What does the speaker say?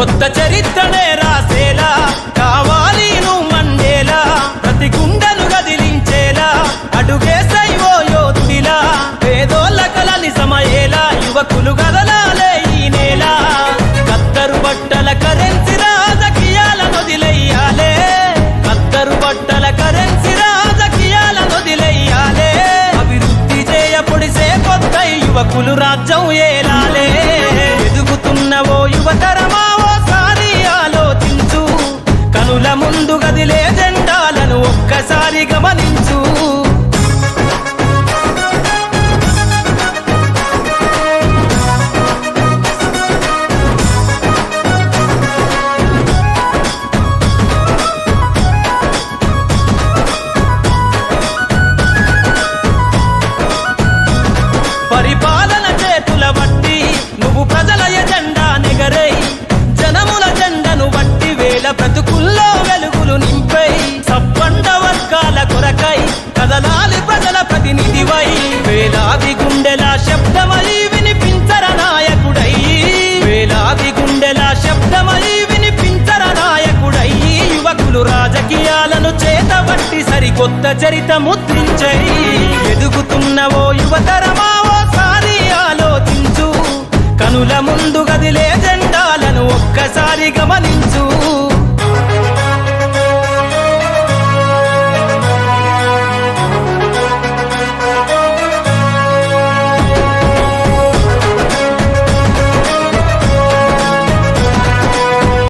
కొత్త చరిత్రనే రాసేలా కావాలి నువ్వు మండేలా ప్రతి గుండెను కదిలించేలా అడుగేసై ఓ యోధుడిలా పేదోళ్ళ కల నిజమయ్యేలా యువకులు కదలాలే ఈ నేల. కత్తరు బట్టల కరెన్సీ రాజకీయాల వదిలెయ్యాలే కత్తరు బట్టల కరెన్సీ రాజకీయాల వదిలెయ్యాలే అభివృద్ధి చేయ పొడిసే కొత్త యువకులు రాజ్యం ఏలాలే. ఎదుగుతున్నవో యువతరమా పార్టీలు రాజకీయాలను చేతబట్టి సరికొత్త చరిత ముద్రించై ఎదుగుతున్న ఓ యువతరమా ఓసారి ఆలోచించు. కనుల ముందు గదిలే జెండాలను ఒక్కసారి గమనించు.